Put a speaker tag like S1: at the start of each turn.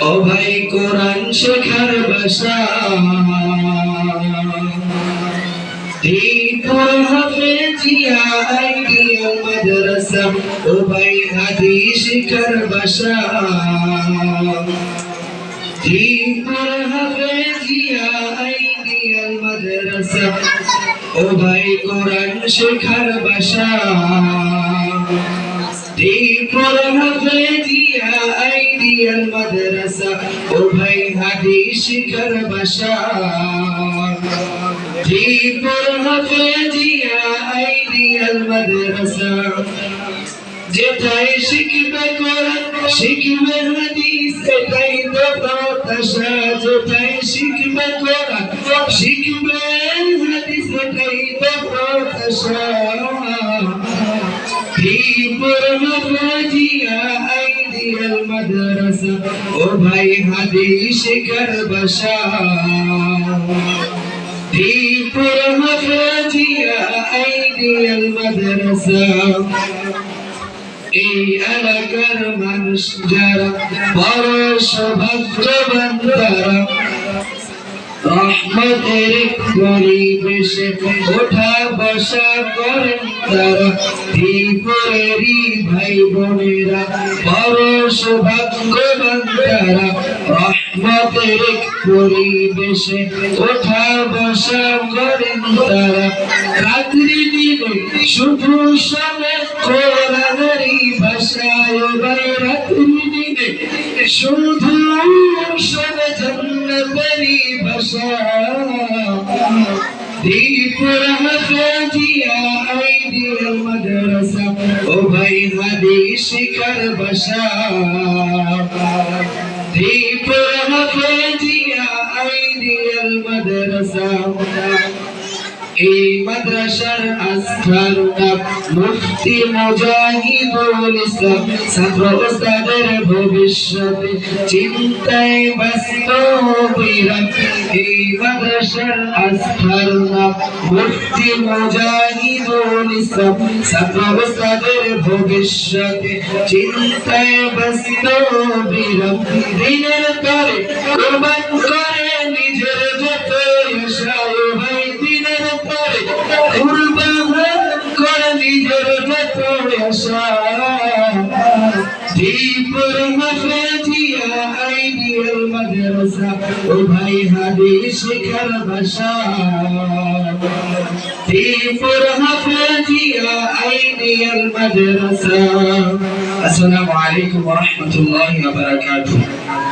S1: ও ভাই কোরআন শেখার বাসা। দীপুর হাফেজিয়া আইডিয়াল মাদ্রাসা। ও ভাই হাদিস শেখার বাসা। দীপুর হাফেজিয়া আইডিয়াল মাদ্রাসা। ও ভাই কোরআন শেখার বাসা। দীপুর হাফেজিয়া আইডিয়াল মাদ্রাসা, ও ভাই হাদিস শেখার বাসা। দীপুর হাফেজিয়া আইডিয়াল মাদ্রাসা। যেটাই শিখবে কোরআন, শিখবে হাদিস, এটাই তো প্রত্যাশা যেটাই শিখবে কোরআন, শিখবে হাদিস, এটাই তো প্রত্যাশা দীপুর হাফেজিয়া আইডিয়াল মাদ্রাসা, ও ভাই হাদিস শিখার বাসা দীপুর হাফেজিয়া আইডিয়াল মাদ্রাসা। এই এলাকার মানুষ যারা সৌভাগ্যবান তারা রহমতের পরিবেশে ওঠা বসা করেন তারা। ত্রিপুরেরই ভাই বোনেরা বড় সৌভাগ্যবান তারা। রহমতের পরিবেশে ওঠা বসা করেন তারা। রাত্রি দিনে শুধু সবে কোরআনেরই ভাষায় রাত্রি দিনে শুধু সবে মাদ্রাসা ও ভাই হাদিস শিখার বাসা দীপুর হাফেজিয়া আইডিয়াল মাদ্রাসা এই মাদ্রাসার আস্থার নাম মুফতি মুজাহিদুল ইসলাম, ছাত্র ওস্তাদের ভবিষ্যতে চিন্তায় ব্যস্ত হইরা এই মাদ্রাসার আস্থার নাম মুফতি মুজাহিদুল ইসলাম, ছাত্র ওস্তাদের ভবিষ্যতে চিন্তায় ব্যস্ত হইরা দিনের তরে কোরবান করে দীপুর হাফেজিয়া আইডিয়াল মাদ্রাসা। ও ভাই হাদিস শিখার ভাষা দীপুর হাফেজিয়া আইডিয়াল মাদ্রাসা আসসালামু আলাইকুম ওয়া রাহমাতুল্লাহি ওয়া বারাকাতুহু।